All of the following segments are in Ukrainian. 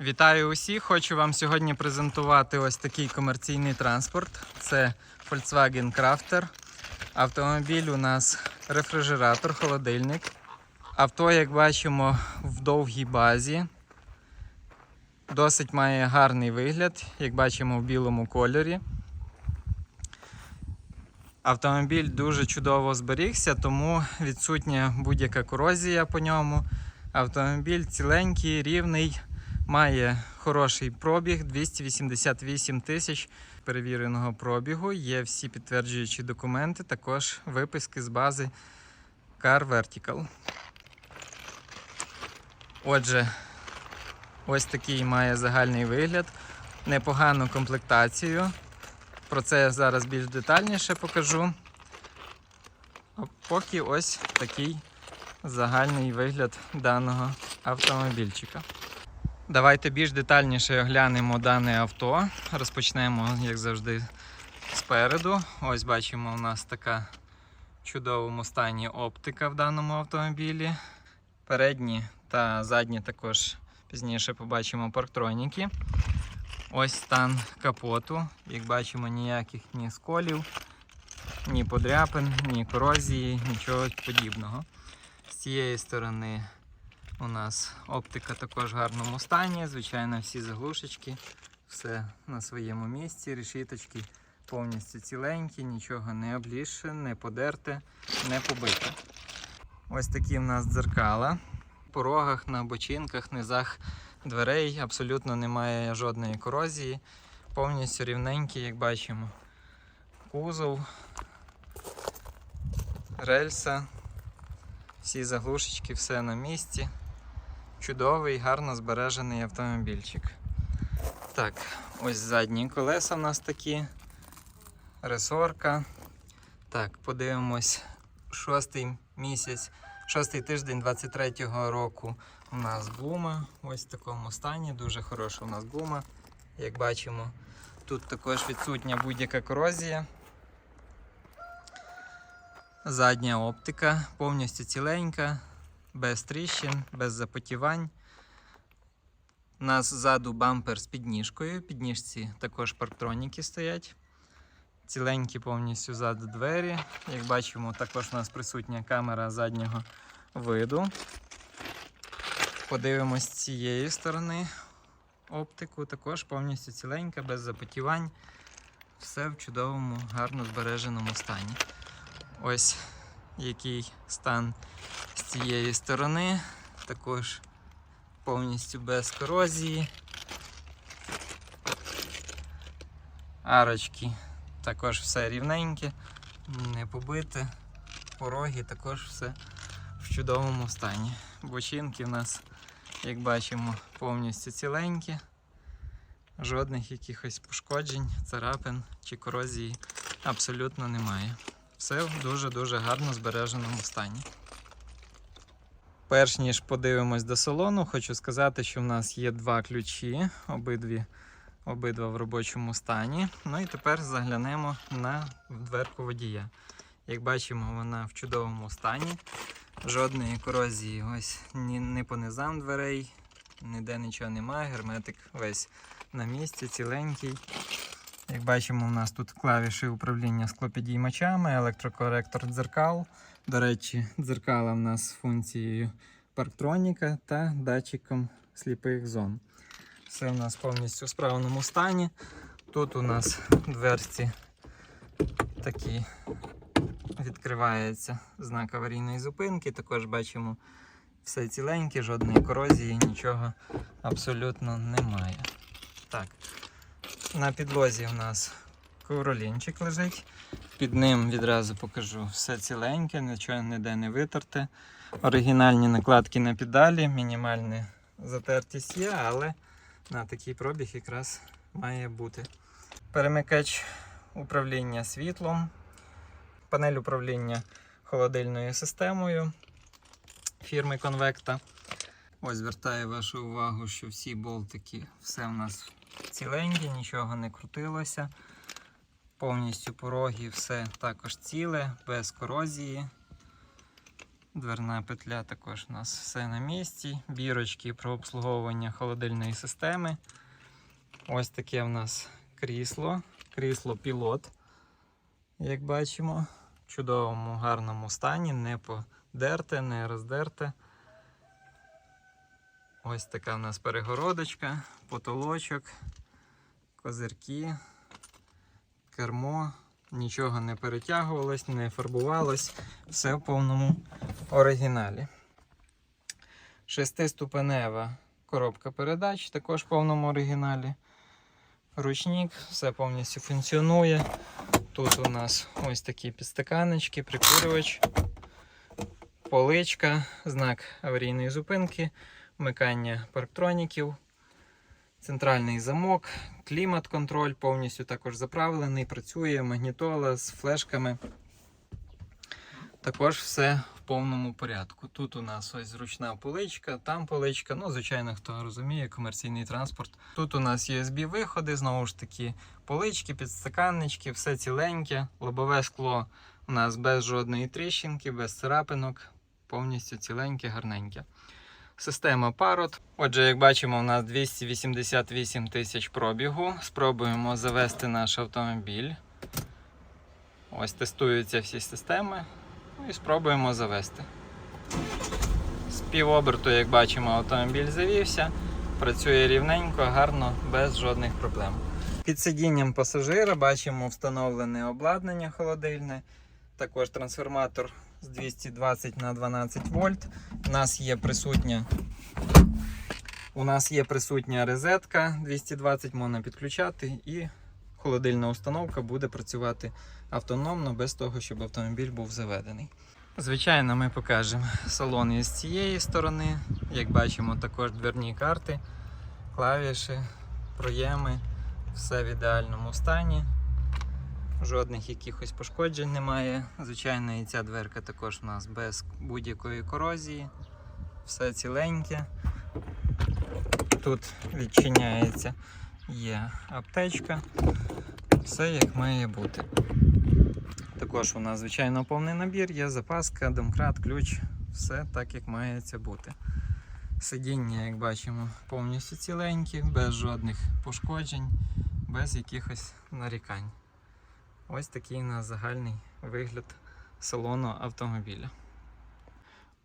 Вітаю усіх! Хочу вам сьогодні презентувати ось такий комерційний транспорт. Це Volkswagen Crafter. Автомобіль у нас рефрижератор, холодильник. Авто, як бачимо, в довгій базі. Досить має гарний вигляд, як бачимо, в білому кольорі. Автомобіль дуже чудово зберігся, тому відсутня будь-яка корозія по ньому. Автомобіль ціленький, рівний, має хороший пробіг 288 тисяч перевіреного пробігу. Є всі підтверджуючі документи, також виписки з бази Car Vertical. Отже, ось такий має загальний вигляд, непогану комплектацію. Про це я зараз більш детальніше покажу. А поки ось такий загальний вигляд даного автомобільчика. Давайте більш детальніше оглянемо дане авто. Розпочнемо, як завжди, спереду. Ось бачимо, у нас така в чудовому стані оптика в даному автомобілі. Передні та задні також пізніше побачимо парктроніки. Ось стан капоту. Як бачимо, ніяких ні сколів, ні подряпин, ні корозії, нічого подібного. З цієї сторони у нас оптика також в гарному стані. Звичайно, всі заглушечки, все на своєму місці, решіточки повністю ціленькі, нічого не облізше, не подерте, не побите. Ось такі в нас дзеркала. В порогах, на бочинках, низах дверей абсолютно немає жодної корозії. Повністю рівненький, як бачимо. Кузов, рельса, всі заглушечки, все на місці. Чудовий, гарно збережений автомобільчик. Так, ось задні колеса в нас такі. Ресорка. Так, подивимось, шостий місяць, шостий тиждень 23-го року у нас гума. Ось в такому стані. Дуже хороша у нас гума. Як бачимо, тут також відсутня будь-яка корозія. Задня оптика повністю ціленька, без тріщин, без запотівань. У нас ззаду бампер з підніжкою. Підніжці також парктроніки стоять. Ціленькі повністю ззаду двері. Як бачимо, також у нас присутня камера заднього виду. Подивимось з цієї сторони оптику. Також повністю ціленька, без запотівань. Все в чудовому, гарно збереженому стані. Ось який стан з цієї сторони. Також повністю без корозії. Арочки також все рівненьке, не побите. Пороги також все в чудовому стані. Бочинки в нас, як бачимо, повністю ціленькі. Жодних якихось пошкоджень, царапин чи корозії абсолютно немає. Все в дуже-дуже гарно збереженому стані. Перш ніж подивимось до салону, хочу сказати, що в нас є два ключі, обидві, обидва в робочому стані. Ну і тепер заглянемо на дверку водія. Як бачимо, вона в чудовому стані. Жодної корозії ось ні, ні по низам дверей, ніде нічого немає. Герметик весь на місці, ціленький. Як бачимо, у нас тут клавіші управління склопідіймачами, електрокоректор дзеркал. До речі, дзеркала в нас з функцією парктроніка та датчиком сліпих зон. Все у нас повністю в справному стані. Тут у нас дверці такі відкривається знак аварійної зупинки. Також бачимо все ціленьке, жодної корозії, нічого абсолютно немає. Так, на підлозі у нас ковролінчик лежить. Під ним відразу покажу все ціленьке, нічого ніде не витерте. Оригінальні накладки на педалі, мінімальна затертість є, але на такий пробіг якраз має бути. Перемикач управління світлом, панель управління холодильною системою фірми Convecta. Ось звертаю вашу увагу, що всі болтики, все у нас ціленькі, нічого не крутилося. Повністю пороги, все також ціле, без корозії. Дверна петля також у нас все на місці. Бірочки про обслуговування холодильної системи. Ось таке в нас крісло. Крісло пілот. Як бачимо, в чудовому, гарному стані, не подерте, не роздерте. Ось така в нас перегородочка, потолочок, козирки, кермо. Нічого не перетягувалось, не фарбувалось. Все в повному оригіналі. Шестиступенева коробка передач, також в повному оригіналі. Ручник, все повністю функціонує. Тут у нас ось такі підстаканечки, прикурювач, поличка, знак аварійної зупинки, вмикання парктроніків, центральний замок, клімат-контроль повністю також заправлений, працює, магнітола з флешками. Також все в повному порядку. Тут у нас ось зручна поличка, там поличка. Ну, звичайно, хто розуміє, комерційний транспорт. Тут у нас USB-виходи, знову ж таки, полички, підстаканнички, все ціленьке. Лобове скло у нас без жодної тріщинки, без царапинок, повністю ціленьке, гарненьке. Система парот. Отже, як бачимо, у нас 288 тисяч пробігу. Спробуємо завести наш автомобіль. Ось тестуються всі системи. Ну і спробуємо завести. З півоберту, як бачимо, автомобіль завівся. Працює рівненько, гарно, без жодних проблем. Під сидінням пасажира бачимо встановлене обладнання холодильне. Також трансформатор з 220 на 12 вольт. У нас є присутня. У нас є присутня розетка 220, можна підключати, і холодильна установка буде працювати автономно, без того, щоб автомобіль був заведений. Звичайно, ми покажемо салон із цієї сторони. Як бачимо, також дверні карти, клавіші, проєми, все в ідеальному стані. Жодних якихось пошкоджень немає. Звичайно, і ця дверка також у нас без будь-якої корозії. Все ціленьке. Тут відчиняється, є аптечка. Все як має бути. Також у нас, звичайно, повний набір, є запаска, домкрат, ключ, все так, як має це бути. Сидіння, як бачимо, повністю ціленькі, без жодних пошкоджень, без якихось нарікань. Ось такий у нас загальний вигляд салону автомобіля.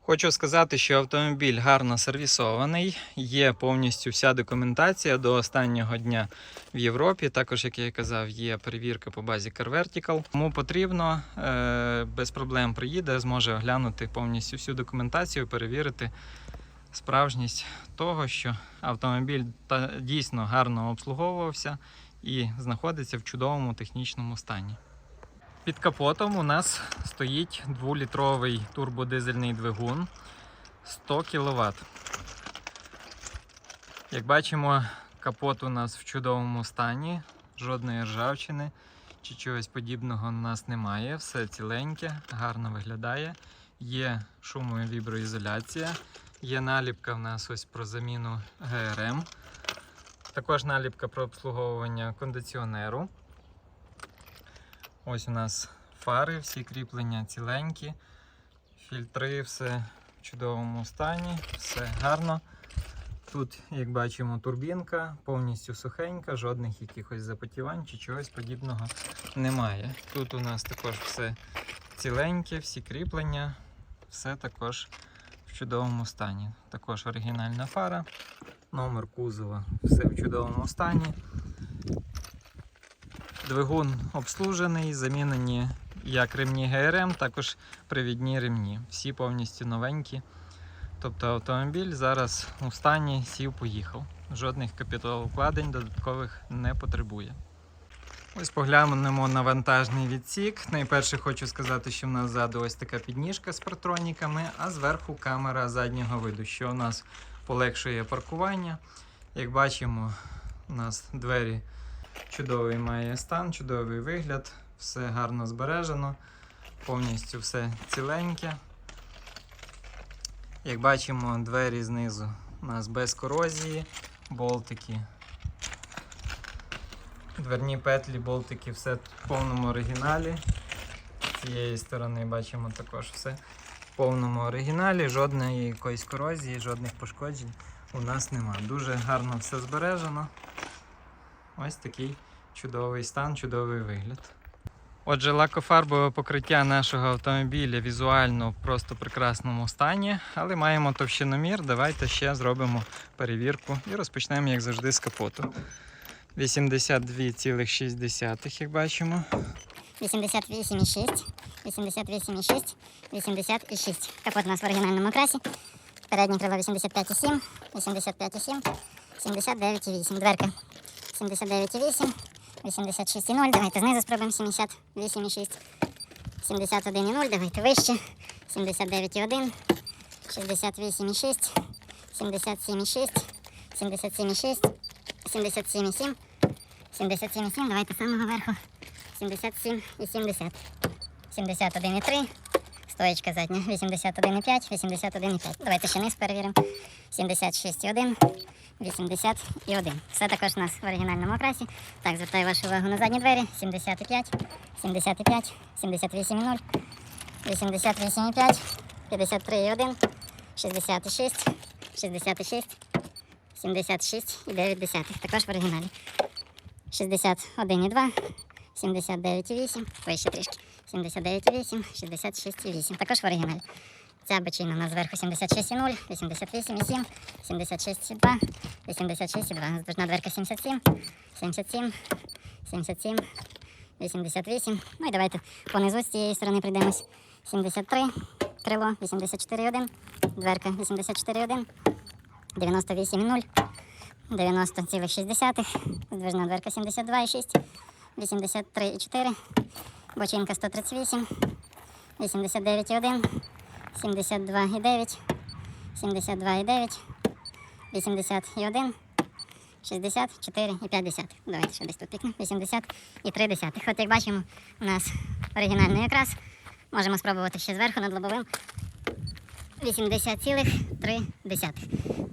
Хочу сказати, що автомобіль гарно сервісований, є повністю вся документація до останнього дня в Європі. Також, як я і казав, є перевірка по базі Car Vertical. Кому потрібно, е, без проблем приїде, зможе оглянути повністю всю документацію, перевірити справжність того, що автомобіль дійсно гарно обслуговувався і знаходиться в чудовому технічному стані. Під капотом у нас стоїть 2-літровий турбодизельний двигун 100 кВт. Як бачимо, капот у нас в чудовому стані, жодної ржавчини чи чогось подібного у нас немає. Все ціленьке, гарно виглядає. Є шумо- і віброізоляція, є наліпка в нас ось про заміну ГРМ. Також наліпка про обслуговування кондиціонеру. Ось у нас фари, всі кріплення ціленькі, фільтри, все в чудовому стані, все гарно. Тут, як бачимо, турбінка повністю сухенька, жодних якихось запотівань чи чогось подібного немає. Тут у нас також все ціленьке, всі кріплення, все також в чудовому стані. Також оригінальна фара, номер кузова, все в чудовому стані. Двигун обслужений, замінені як ремні ГРМ, також привідні ремні. Всі повністю новенькі. Тобто автомобіль зараз у стані сів, поїхав. Жодних капіталовкладень додаткових не потребує. Ось поглянемо на вантажний відсік. Найперше хочу сказати, що в нас ззаду ось така підніжка з партроніками, а зверху камера заднього виду, що у нас полегшує паркування. Як бачимо, у нас двері чудовий має стан, чудовий вигляд, все гарно збережено, повністю все ціленьке. Як бачимо, двері знизу у нас без корозії, болтики. Дверні петлі, болтики, все в повному оригіналі. З цієї сторони бачимо також все повному оригіналі, жодної якоїсь корозії, жодних пошкоджень у нас нема. Дуже гарно все збережено. Ось такий чудовий стан, чудовий вигляд. Отже, лакофарбове покриття нашого автомобіля візуально в просто прекрасному стані, але маємо товщиномір. Давайте ще зробимо перевірку і розпочнемо, як завжди, з капоту. 82,6, як бачимо. 88,6, 88,6, 86. Капот у нас в оригінальному красі. Переднє крило 85,7, 85,7, 79,8. Дверка 79,8, 86,0. Давайте знизу спробуємо 78,6, 71,0. Давайте вище. 79,1, 68,6, 77,6, 77,6, 77,7, 77,7. Давайте з самого верху. 77 і 70. 71,3. Стоечка задня. 81,5, 81,5. Давайте ще низ перевіримо. 76,1, 80,1. Все також у нас в оригінальному окрасі. Так, звертаю вашу увагу на задні двері. 75, 75, 78,0, 88,5, 53,1, 66, 66, 76,9. Також в оригіналі. 61,2, 79,8, вище трішки. 79,8, 66,8. Також в оригіналі. Ця бочина у нас зверху 76,0, 88,7, 76,2, 86,2. Здожна дверка 77, 77, 77, 88. Ну і давайте понизу з цієї сторони прийдемось. 73, крило 84,1, дверка 84,1, 98,0, 90,6, здвижна дверка 72,6, 83,4, бочинка 138, 89,1, 72,9, 72,9, 81, 64,5. Давайте ще десь тут пікнемо. 80,3. От як бачимо, у нас оригінальний якраз. Можемо спробувати ще зверху над лобовим. 80,3.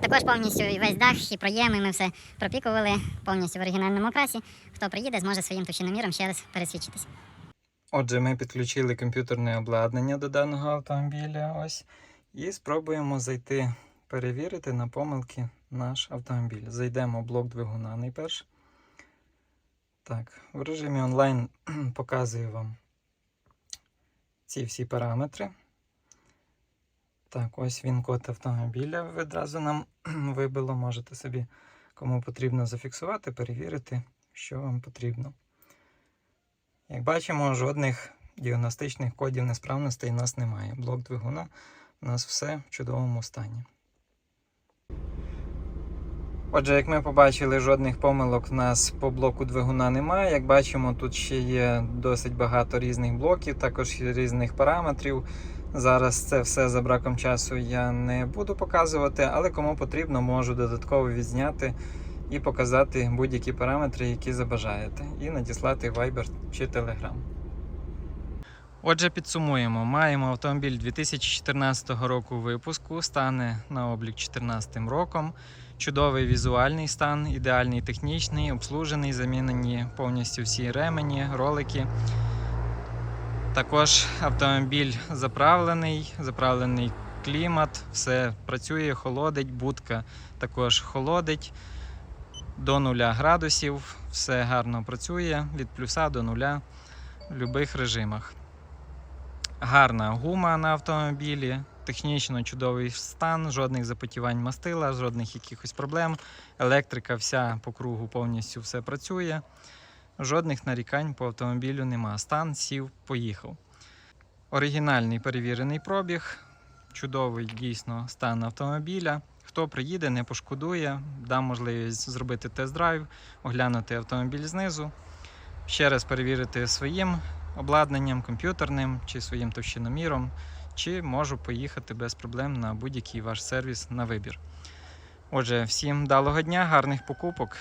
Також повністю весь дах і проєми ми все пропікували повністю в оригінальному красі. Хто приїде, зможе своїм точноміром ще раз пересвідчитись. Отже, ми підключили комп'ютерне обладнання до даного автомобіля. Ось. І спробуємо зайти, перевірити на помилки наш автомобіль. Зайдемо в блок двигуна найперше. Так, в режимі онлайн показую вам ці всі параметри. Так, ось він код автомобіля відразу нам вибило. Можете собі, кому потрібно, зафіксувати, перевірити, що вам потрібно. Як бачимо, жодних діагностичних кодів несправностей у нас немає. Блок двигуна у нас все в чудовому стані. Отже, як ми побачили, жодних помилок в нас по блоку двигуна немає. Як бачимо, тут ще є досить багато різних блоків, також різних параметрів. Зараз це все за браком часу я не буду показувати, але кому потрібно, можу додатково відзняти і показати будь-які параметри, які забажаєте, і надіслати Viber чи Telegram. Отже, підсумуємо. Маємо автомобіль 2014 року випуску, стане на облік 2014 роком. Чудовий візуальний стан, ідеальний технічний, обслужений, замінені повністю всі ремені, ролики. Також автомобіль заправлений, заправлений клімат, все працює, холодить, будка також холодить до 0 градусів, все гарно працює від плюса до нуля в будь-яких режимах. Гарна гума на автомобілі, технічно чудовий стан, жодних запотівань мастила, жодних якихось проблем. Електрика вся по кругу повністю все працює. Жодних нарікань по автомобілю нема. Стан сів, поїхав. Оригінальний перевірений пробіг, чудовий дійсно стан автомобіля. Хто приїде, не пошкодує, дам можливість зробити тест-драйв, оглянути автомобіль знизу, ще раз перевірити своїм обладнанням, комп'ютерним чи своїм товщиноміром, чи можу поїхати без проблем на будь-який ваш сервіс на вибір. Отже, всім вдалого дня, гарних покупок.